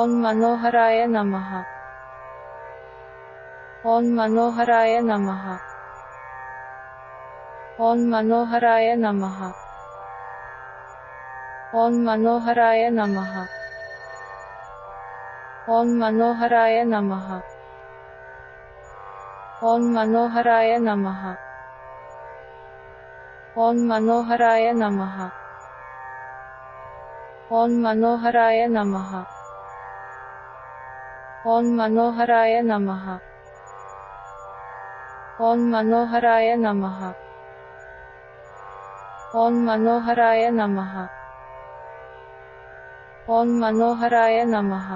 ॐ मनोहराय नमः ॐ मनोहराय नमः ॐ मनोहराय नमः ॐ मनोहराय नमः ॐ मनोहराय नमः ॐ मनोहराय नमः ॐ मनोहराय नमः ॐ मनोहराय नमः ॐ मनोहराय नमः ॐ मनोहराय नमः ॐ मनोहराय नमः ॐ मनोहराय नमः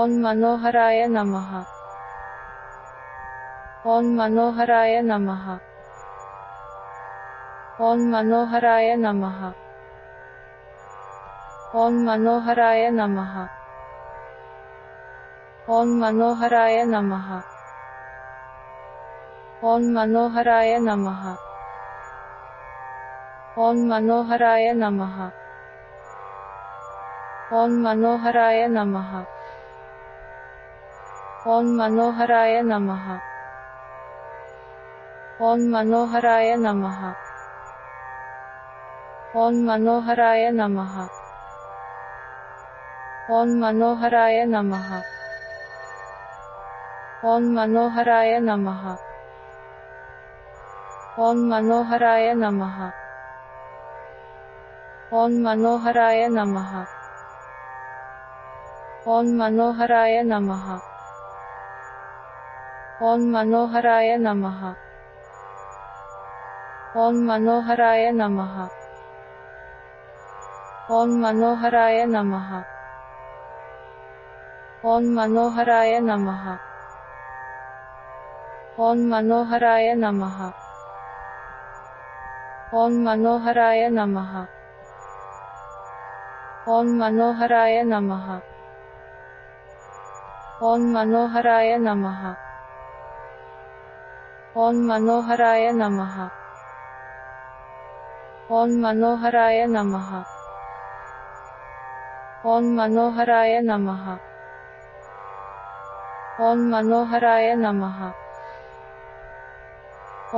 ॐ मनोहराय नमः ॐ मनोहराय नमः ॐ मनोहराय नमः ॐ मनोहराय नमः ॐ मनोहराय नमः ॐ मनोहराय नमः ॐ मनोहराय नमः ॐ मनोहराय नमः ॐ मनोहराय नमः ॐ मनोहराय नमः ॐ मनोहराय नमः ॐ मनोहराय नमः ॐ मनोहराय नमः ॐ मनोहराय नमः ॐ मनोहराय नमः ॐ मनोहराय नमः ॐ मनोहराय नमः ॐ मनोहराय नमः ॐ मनोहराय नमः ॐ मनोहराय नमः ॐ मनोहराय नमः। ॐ मनोहराय नमः। ॐ मनोहराय नमः। ॐ मनोहराय नमः। ॐ मनोहराय नमः। ॐ मनोहराय नमः। ॐ मनोहराय नमः। ॐ मनोहराय नमः।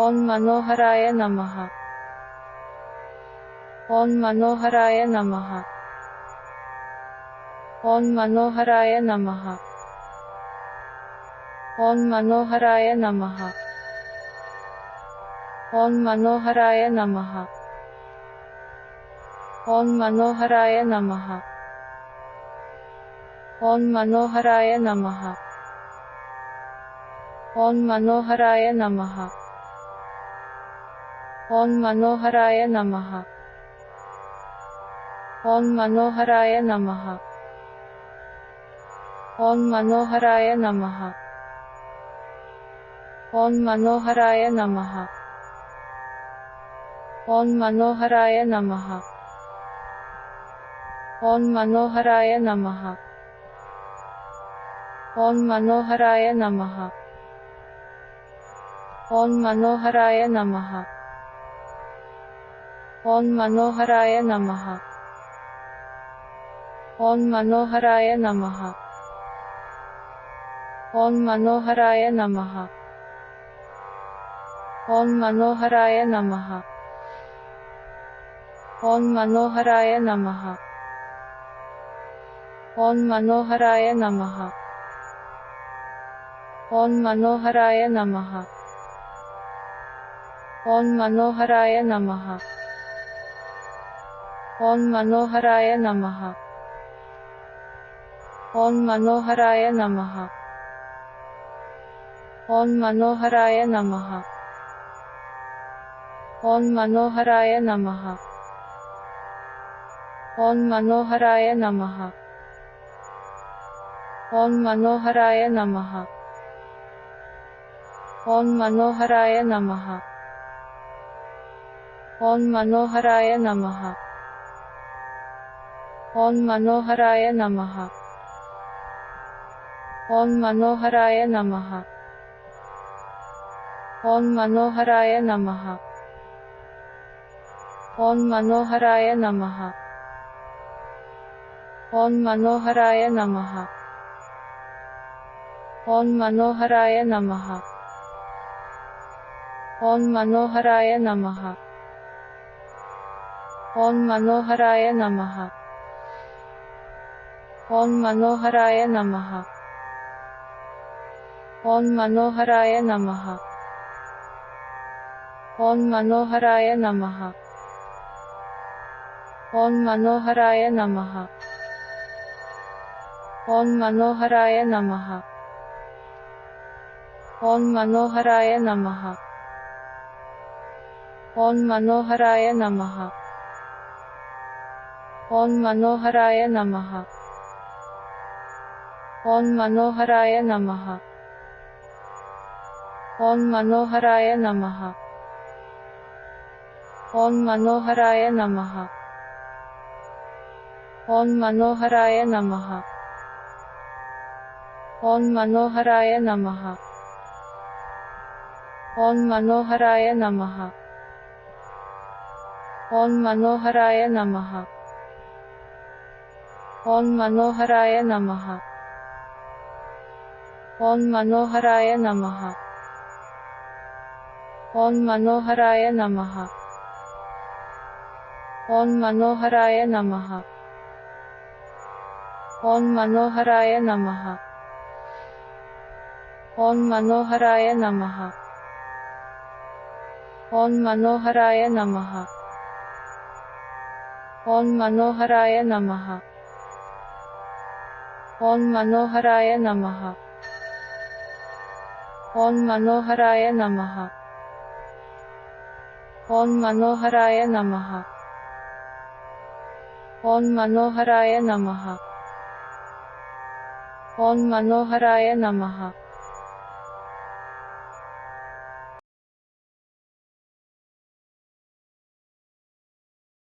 ॐ मनोहराय नमः ॐ मनोहराय नमः ॐ मनोहराय नमः ॐ मनोहराय नमः ॐ मनोहराय नमः ॐ मनोहराय नमः ॐ मनोहराय नमः ॐ मनोहराय नमः ॐ मनोहराय नमः ॐ मनोहराय नमः ॐ मनोहराय नमः ॐ मनोहराय नमः ॐ मनोहराय नमः ॐ मनोहराय नमः ॐ मनोहराय नमः ॐ मनोहराय नमः ॐ मनोहराय नमः ॐ मनोहराय नमः ॐ मनोहराय नमः ॐ मनोहराय नमः ॐ मनोहराय नमः ॐ मनोहराय नमः ॐ मनोहराय नमः ॐ मनोहराय नमः ॐ मनोहराय नमः ॐ मनोहराय नमः ॐ मनोहराय नमः ॐ मनोहराय नमः ॐ मनोहराय नमः ओम मनोहराय नमः ओम मनोहराय नमः ओम मनोहराय नमः ओम मनोहराय नमः ओम मनोहराय नमः ओम मनोहराय नमः ओम मनोहराय नमः ओम मनोहराय नमः ॐ मनोहराय नमः ॐ मनोहराय नमः ॐ मनोहराय नमः ॐ मनोहराय नमः ॐ मनोहराय नमः ॐ मनोहराय नमः ॐ मनोहराय नमः ॐ मनोहराय नमः ॐ मनोहराय नमः ॐ मनोहराय नमः ॐ मनोहराय नमः ॐ मनोहराय नमः ॐ मनोहराय नमः ॐ मनोहराय नमः ॐ मनोहराय नमः ॐ मनोहराय नमः ॐ मनोहराय नमः ॐ मनोहराय नमः ॐ मनोहराय नमः ॐ मनोहराय नमः